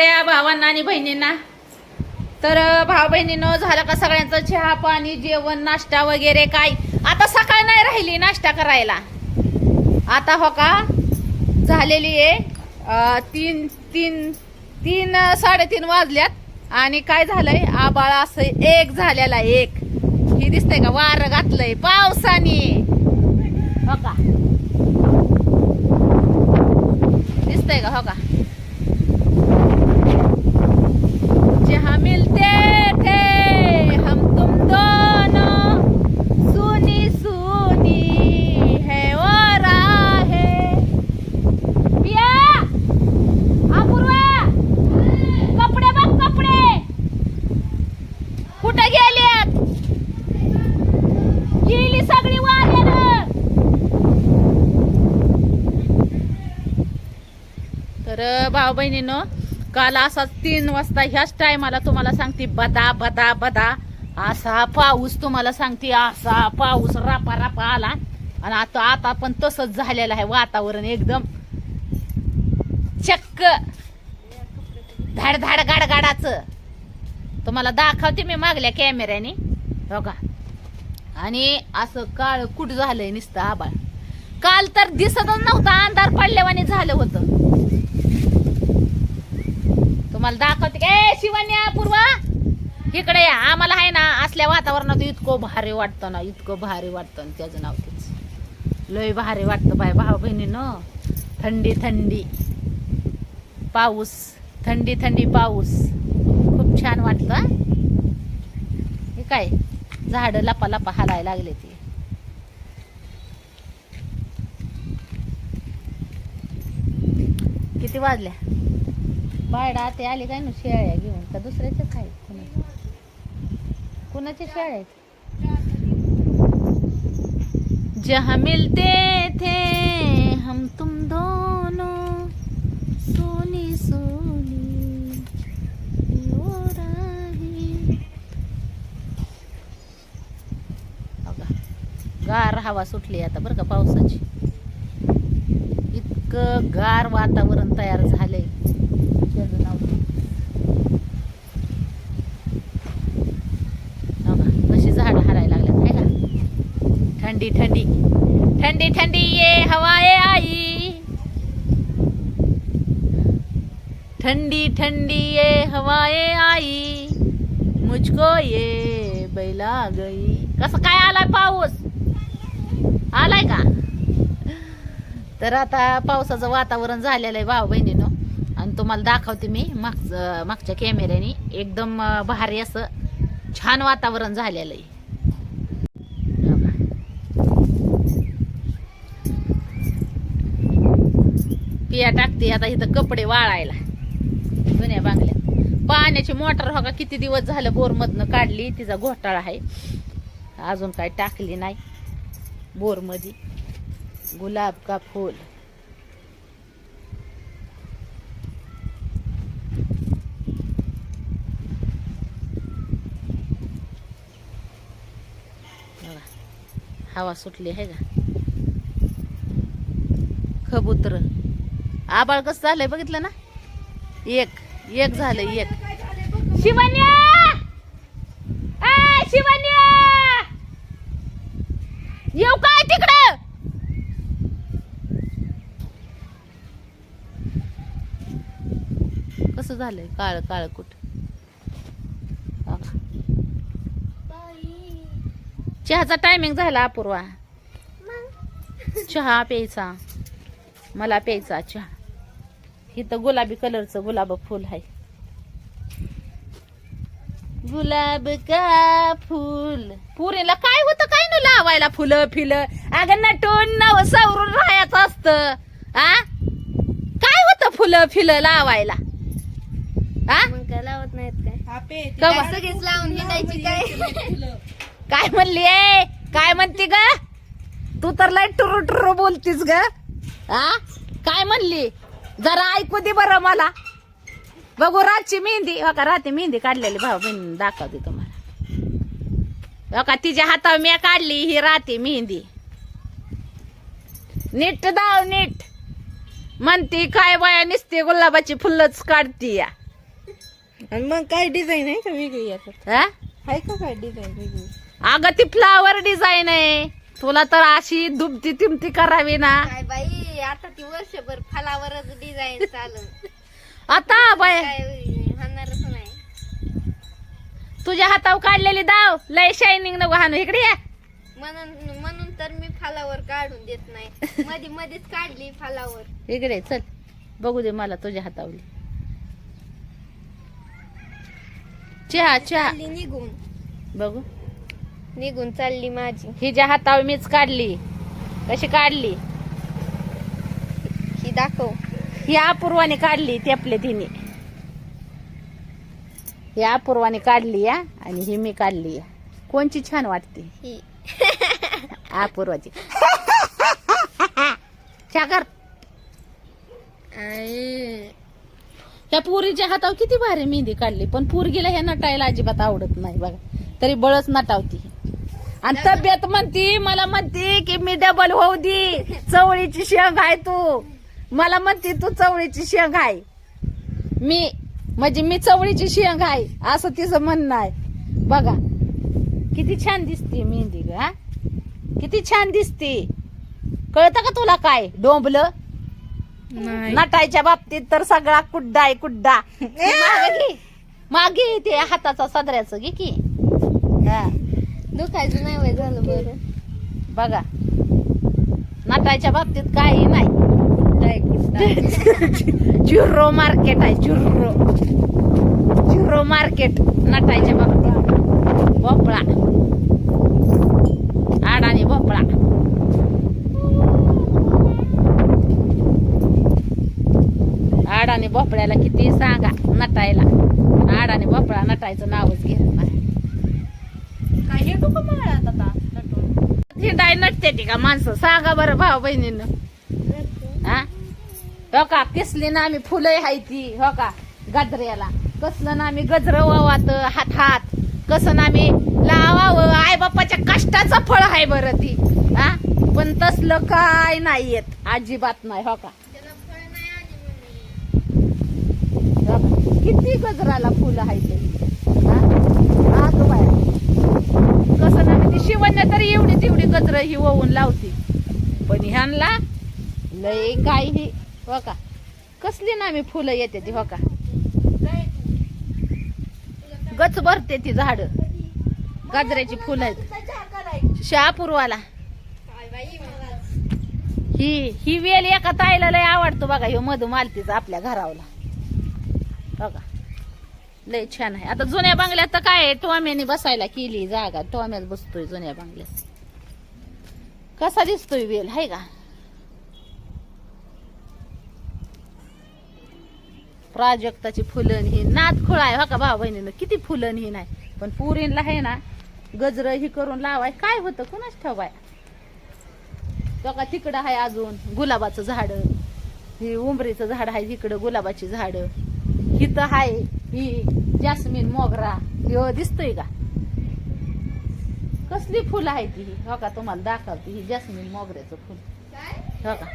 सगळ्या भावांना आणि बहिणींना. तर भाव भाऊ बहिणीनं झालं का सगळ्यांचं चहा पाणी जेवण नाश्ता वगैरे काय? आता सकाळ नाही राहिली नाश्ता करायला. आता हो का झालेली आहे तीन तीन तीन साडेतीन वाजल्यात. आणि काय झालंय? आबाळ असं एक झालेला आहे, एक. ही दिसतंय का? वार घातलंय पावसाने. हो का? दिसतंय का? हो का जहाँ मिलते थे हम तुम दोनों सुनी सुनी है वो राहें पिया अपूर्वा कपडे बघ कपडे कुठे गेल्यात गेली सगळी वाऱ्यानं. तर भाऊ बहिणीनो काल असा तीन वाजता ह्याच टायमाला तुम्हाला सांगते बदा बदा बदा. असा पाऊस तुम्हाला सांगते असा पाऊस रापा रापा आला. आणि आता आता पण तसंच झालेलं आहे वातावरण एकदम. चक्क. धाड धाड गाडगाडाच. तुम्हाला दाखवते मी मागल्या कॅमेऱ्याने हो का? आणि असं काळ कुठ झालंय नुसतं आबाळ काल तर दिसतच नव्हता अंधार पडल्यावाने झालं होतं. तुम्हाला दाखवते ए शिवन्या पूर्वा! इकडे आम्हाला आहे ना असल्या वातावरणात इतकं भारी वाटतं ना इतकं भारी वाटतं ना त्याचं नाव तेच. लय भारी वाटतं बाय भाऊ बहिणीनं. थंडी थंडी. पाऊस. थंडी थंडी पाऊस. खूप छान वाटतं हे काय? झाड लपा लपा हालायला लागले ते. किती वाजल्या? बायडा ते आले काय ना शेळ्या घेऊन? का दुसऱ्याच्याच आहेत? कुणाच्या? कुणाच्या शेळ्या आहेत? जहाँ मिलते थे हम तुम दोनों. हवा सुटली आता बरं का पावसाची. इतकं गार वातावरण तयार झालंय. त्याचं कशी झाड हरायला लागल्यात आहे का थंडी थंडी. थंडी थंडी ये हवाए आई. ठंडी ठंडी ये हवाए आई. मुझको ये बैला गई. कसं काय आलाय पाऊस? आलाय का? तर आता पावसाचं वातावरण झालेलं आहे भाऊ बहिणीनो. आणि तुम्हाला दाखवते मी मागच मागच्या कॅमेऱ्याने एकदम भारी असं छान वातावरण झालेलं आहे. पिया टाकते आता इथं कपडे वाळायला. जुन्या बांगल्यात पाण्याची मोटर हो का किती दिवस झालं बोरमधनं काढली तिचा घोटाळा आहे. अजून काय टाकली नाही. बोरमध्ये. गुलाब का फूल? हवा सुटली आहे का? कबूतर. आबाळ कसं झालंय बघितलं ना? एक एक झालंय एक. शिवन्या शिवन्या येऊ काय तिकडं कसं झालंय? काळ काळ कुठ? चहाचा टायमिंग झाला अपूर्वा. चहा प्यायचा. मला प्यायचा चहा. इथं गुलाबी कलरचं गुलाब फुल आहे. गुलाब का फुल? पुरीला काय होतं? काय न लावायला फुलं फिलं? अगं नटून नव सवरून राहायचं असतं. आ? काय होतं फुलं फिलं लावायला? मग काय? लावत नाहीत काय कवा? सगळीच लावून हिंडायची काय? काय म्हणली ए? काय म्हणते ग? तू तर लय टुरू टुरू बोलतीस ग. आ काय म्हणली? जरा ऐकू दे बरं मला. बघू रातची मेहंदी हो का रात्री मेहंदी काढलेली भाऊ बहीण दाखवते तुम्हाला. हो का तिच्या हातावर मी काढली ही राती मेहंदी. नीट दाव नीट. म्हणती काय बाया निसते गुलाबाची फुलच काढती या. आणि मग काय डिझाईन आहे का वेगळी याच्यात? हा? आहे का काय डिझाईन वेगळी? अगं ती फ्लावर डिझाईन आहे. तुला तर अशी दुमती तिमती करावी ना. काय बाई आता ती वर्षभर फलावरच डिझाईन चालू. आता बाय. काय हाणारच नाही. तुझ्या हातावर काढलेली दाव लय शायनिंग नको हाणू. इकडे ये. म्हणून म्हणून तर मी फलावर काढून देत नाही. मध्ये मध्येच काढली फलावर. इकडे चल. बघू दे मला तुझ्या हातावली. चहा चहा. चालली निघून. बघू. निघून चालली माझी. हिच्या हातावर मीच काढली कशी काढली? ही दाखव. ही अपूर्वाने काढली ती आपल्या तिने. ही अपूर्वाने काढली या आणि ही मी काढली. या कोणची छान वाटते? ही. अपूर्वाची. चाकर आई. त्या पुरीच्या हातावर किती भारी मेहंदी काढली. पण पोरगीला हे नटायला अजिबात आवडत नाही बघा. तरी बळच नटावती. आणि तब्येत म्हणती मला म्हणती की मी डबल होऊ दे. चवळीची शेंग आहे तू. मला म्हणती तू चवळीची शेंग आहे. मी म्हणजे मी चवळीची शेंग आहे असं तिचं म्हणणं आहे. बघा. किती छान दिसते मेहंदी ग किती छान दिसते. कळतं का तुला काय? डोंबलं. नाही. नटायच्या बाबतीत तर सगळा कुड्डा आहे कुड्डा. मागे घे. मागे ते हाताचा सदऱ्याचं घे की. हा, दुखायचं नाही वय झालं बरं. बघा. नटायच्या बाबतीत काही नाही. झुर्रो मार्केट आहे झुर्रो. झुर्रो मार्केट नटायच्या बाबतीत. भोपळा. आडाने भोपळा. आडाने भोपळ्याला किती सांगा नटायला. आडाने भोपळा नटायचं नावच घेत नाही. काय हे डोकं माळात आता नटून. हिंडाय नटते ती का माणसं? सांगा बरं भाऊ बहिणीनं. हा? हो का? किसली ना आम्ही फुलं हाय ती हो का? गजऱ्याला. कसलं ना आम्ही गजर वावात हात हात. कसं ना आम्ही लावावं आई बापाच्या कष्टाचं फळ आहे बरं ती. हा? पण तसलं काय नाही येत. अजिबात नाही हो का त्याला फळ नाही आली मम्मी. हो का? किती गजराला फुलं आहे ते? हा? बाया. कसं ना ती शिवण्या तरी एवढी तेवढी गजर ही वळून लावती. पण ह्यांना लय काय ही हो का? कसली ना मी फुलं येते ती हो का? गच भरते ती झाड. गाजऱ्याची फुलं आहेत. शहापूरवाला. ही ही वेल एका ताईला लय आवडतो बघा ह्यो मधुमालतीचा आपल्या घरावला. बघा. लय छान आहे. आता जुन्या बांगल्यात तर काय आहे, टोम्याने बसायला केली जागा. टोम्यात बसतोय जुन्या बांगल्यात कसा दिसतोय वेल? हाय का? प्राजक्ताची फुलं ही नात खुळ आहे. हो का भाऊ बहिणीनं? किती फुलं ही नाही. पण पुरीला आहे ना गजर ही करून लावाय. काय होतं? कुणाच ठेवाय तो का तिकडं आहे अजून गुलाबाचं झाड. ही उंबरीचं झाड आहे तिकडं गुलाबाची झाडं. हिथं आहे ही जास्मिन मोगरा ह्यो दिसतोय का? कसली फुलं आहे ती? हो का तुम्हाला दाखवते ही जास्मिन मोगऱ्याचं फुल. काय? हो का?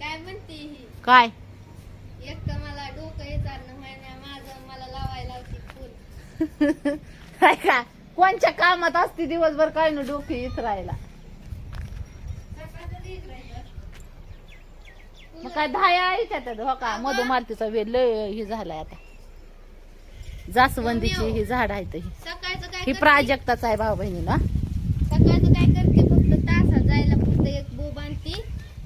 काय म्हणते ही? काय? एक तर मला डोकं विचारणं माझं मला लावायला फुल. काय का? कोणच्या कामात असते दिवसभर काय न डोके इचरायला. मग काय दहा त्याच्यात हो का? मधुमालतीचा वेल लय हे झालाय आता. जास्वंदीची ही झाड आहेत ही ही? प्राजक्ताच आहे भाऊ बहिणीला सकाळचं काय करते? फक्त जायला फक्त एक बोब आणते.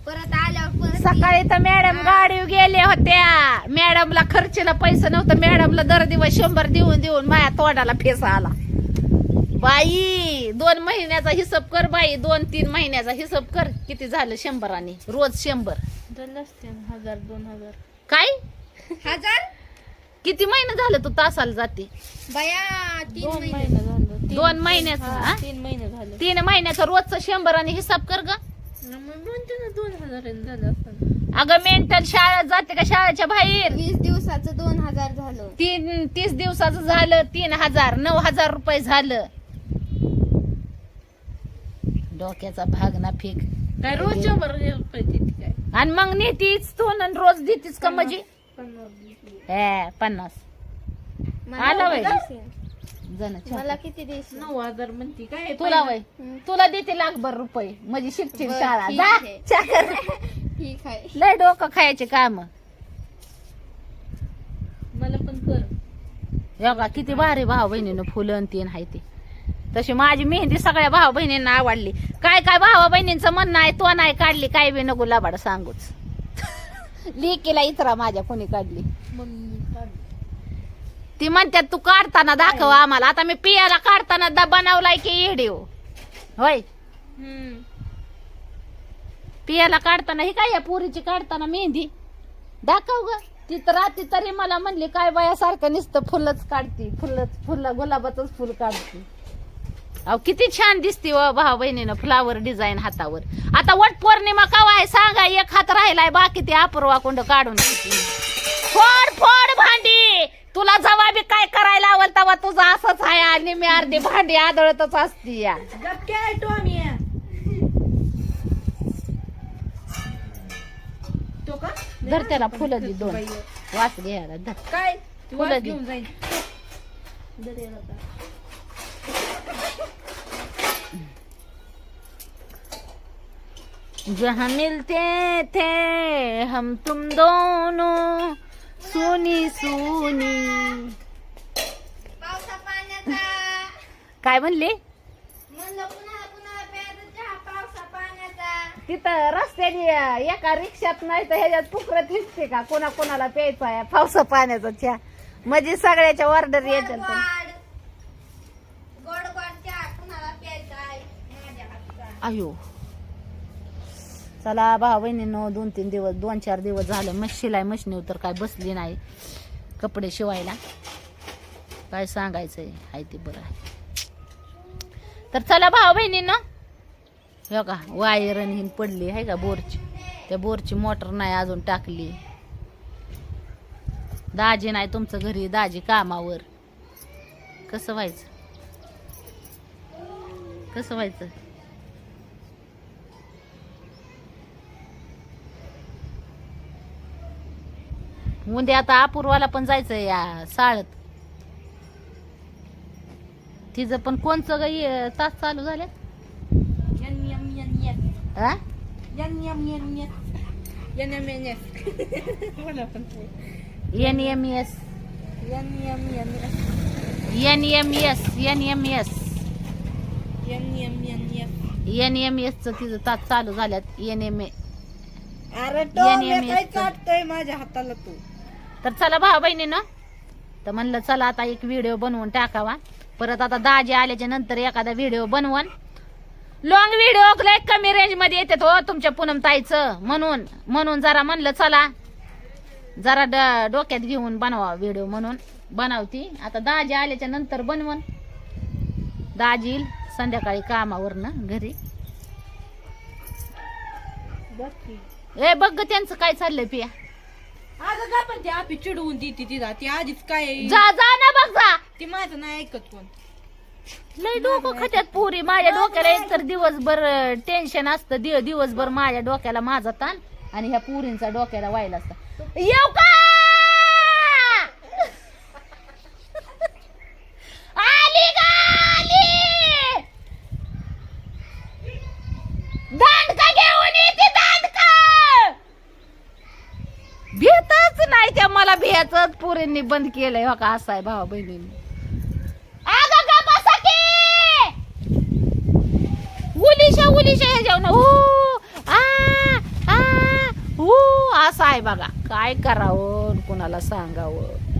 परत आल्यावर परत सकाळी तर मॅडम गाडीवर गेल्या होत्या. मॅडमला खर्चीला पैसे नव्हतं. मॅडमला दर दिवस शंभर देऊन देऊन माझ्या तोंडाला फेसा आला. बाई दोन महिन्याचा हिशोब कर बाई. दोन तीन महिन्याचा हिशोब कर. किती झालं शंभराने? रोज शंभर. हजार दोन हजार. काय? हजार? किती महिने झालं तू तासाला जाते? बया तीन महिने. झालं. दोन महिन्याचं हा? तीन महिने झाले. तीन महिन्याचं रोजचं शंभराने हिसाब कर ग. मग म्हणते ना दोन हजार झालं अगं मेंटल शाळेत जाते का शाळेच्या बाहेर? वीस दिवसाचं दोन हजार झालं. तीन तीस दिवसाचं झालं तीन हजार नऊ हजार रुपये झालं. डोक्याचा भाग ना फेक. काय रोज शंभर रुपये देते काय? आणि मग नेतीच तू न रोज देतीस का म्हणजे पन्नास हे पन्नास. मला आलं वय. जण मला किती देशील? नऊ हजार म्हणती काय? तुला वय. तुला देते लाखभर रुपये. म्हणजे शिकशील बरं, शाळा. ठीक जा आहे. चाकर. ठीक आहे. लय डोकं खायचे काम. मला पण कर. किती भारी भाऊ बहिणीनं फुलं आणि तीन आहे ते. तशी माझी मेहंदी सगळ्या भाऊ बहिणींना आवडली. काय काय भावा बहिणींचं म्हणणं आहे तो नाही काढली काय बी नको लाबाड सांगूच. लिकीला इतरा माझ्या कोणी काढली. ती म्हणतात तू काढताना दाखव आम्हाला. आता मी पियाला काढताना दा बनवलाय की व्हिडिओ. होय. पियाला काढताना ही काय या पुरीची काढताना मेहंदी? दाखव ग. ती तर रात्री तरी मला म्हणली काय बायासारखं नुसतं फुलच काढती फुलच फुल गुलाबाचंच फुल काढती. अहो किती छान दिसती व भाऊ बहिणीनं फ्लावर डिझाईन हातावर. आता वट पौर्णिमा कवा आहे सांगा एक हात राहिलाय बाकी ते अपूर्वा कुंड काढून. फोड फोड भांडी! तुला जेव्हा बी काय करायला आवल तेव्हा तुझं असंच आहे आणि मी अर्धी भांडी आदळतच असती या. धर त्याला फुलं दे दोन. वास घ्यायला धर. काय? फुलं दे. घेऊन जाईन दर याला आता. जहाँ मिलते थे हम तुम दोनों सुनी सुनी। काय म्हणली? तिथं रस्त्याने एका रिक्षात नाही तर ह्याच्यात पुकरत हिसते का? कोणा कोणाला प्यायचा पावसा पाण्याचा चहा. म्हणजे सगळ्याच्या ऑर्डर येतात गोड गोड गोड चहा कुणाला प्यायचा आहे माझ्या आयो अयो. चला भावा बहिणीनं दोन तीन दिवस दोन चार दिवस झालं मग शिलाई मशीनीवर तर काय बसली नाही कपडे शिवायला. काय सांगायचंय? आहे ते बरं आहे. तर चला भावा बहिणीनं. हो का वायरन हिन पडली आहे का बोरची? त्या बोरची मोटर नाही अजून टाकली. दाजी नाही तुमचं घरी दाजी कामावर. कसं व्हायचं? कसं व्हायचं? उद्या आता अपूर्वाला पण जायचं या साळत तिचं पण कोणचं गाई तास चालू झाले. हा. N M S. N M S N M S. N M S च तिचं तास चालू झाल्यात एन एम ए अरे यन यम काय यस. काढतोय माझ्या हाताला तू तर चला भाऊ बहिणीनं. तर म्हणलं चला आता एक व्हिडिओ बनवून टाकावा. परत आता दाजी आल्याच्यानंतर एखादा व्हिडिओ बनवून. लॉंग व्हिडिओ लय कमी रेंजमध्ये येतात हो तुमच्या पूनम ताईचं. म्हणून म्हणून जरा म्हणलं चला. जरा डोक्यात घेऊन बनवा व्हिडिओ म्हणून. बनवती. आता दाजी आल्याच्यानंतर बनवून. दाजी येईल संध्याकाळी कामावरनं घरी. ए बघ त्यांचं काय चाललंय पिया. अगं का पण ती आपी चिडवून देते तिला. ती आधीच काय जा जा ना बघ जा. ती माझं नाही ऐकत कोण. लय डोकं खात्यात पुरी. माझ्या डोक्याला एक तर दिवसभर टेन्शन असतं. दिव दिवसभर माझ्या डोक्याला माझा ताण आणि ह्या पुरींचा डोक्याला व्हायला असतं. येऊ का आली ग आली दांडका घेऊन येते दांडका भेटच नाही त्या मला भेटच पोरींनी बंद केलंय हो का? असं आहे भावा बहिणींनी. उलीशा उलीशा उलिशा उलिशा हे जाऊन ऊ आ आ ऊ असं आहे बघा. काय करावं कुणाला सांगावं?